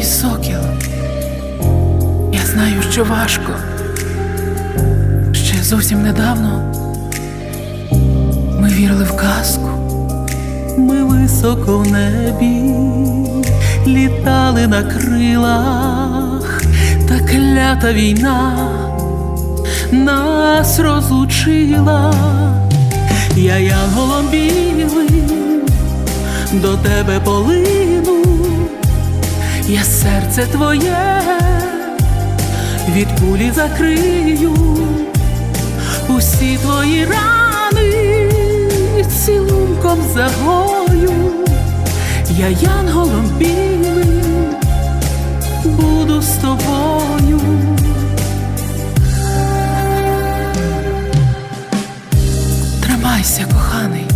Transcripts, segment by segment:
мій сокіл. Я знаю, що важко. Ще зовсім недавно ми вірили в казку. Ми високо в небі літали на крилах, та клята війна нас розлучила. Я янголом білим до тебе полину, я серце твоє від пулі закрию, усі твої рани цілунком загою, я янголом білим буду з тобою. Тримайся, коханий,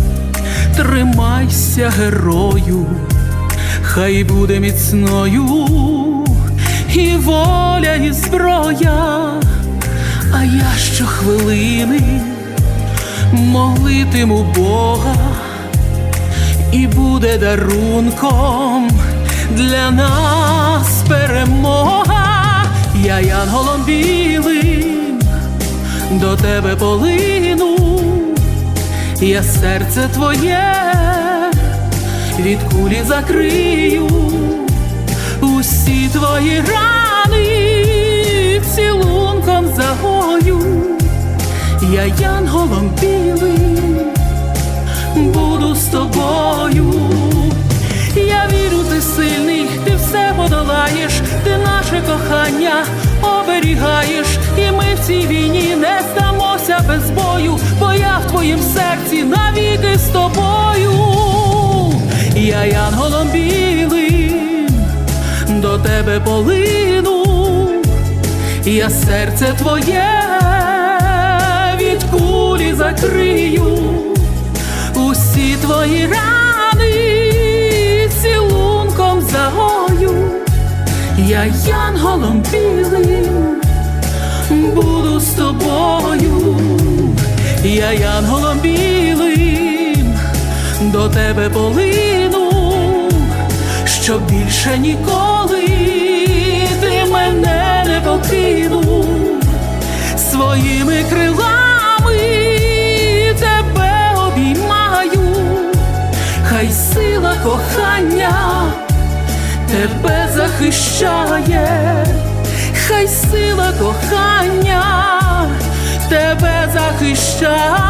тримайся, герою, хай буде міцною і воля, і зброя, а я щохвилини молитиму Бога, і буде дарунком для нас перемога, я янголом білим до тебе полину, я серце твоє від кулі закрию, усі твої рани цілунком загою, я янголом білим буду з тобою. Я вірю, ти сильний, ти все подолаєш, ти наше кохання оберігаєш, і ми в цій війні не здамося без бою, бо я в твоїм серці навіки з тобою. Я янголом білим до тебе полину, я серце твоє від кулі закрию. Усі твої рани цілунком загою, я янголом білим буду з тобою, я янголом білим до тебе полину, що більше ніколи ти мене не покинув. Своїми крилами тебе обіймаю, хай сила кохання тебе захищає, хай сила кохання тебе захищає.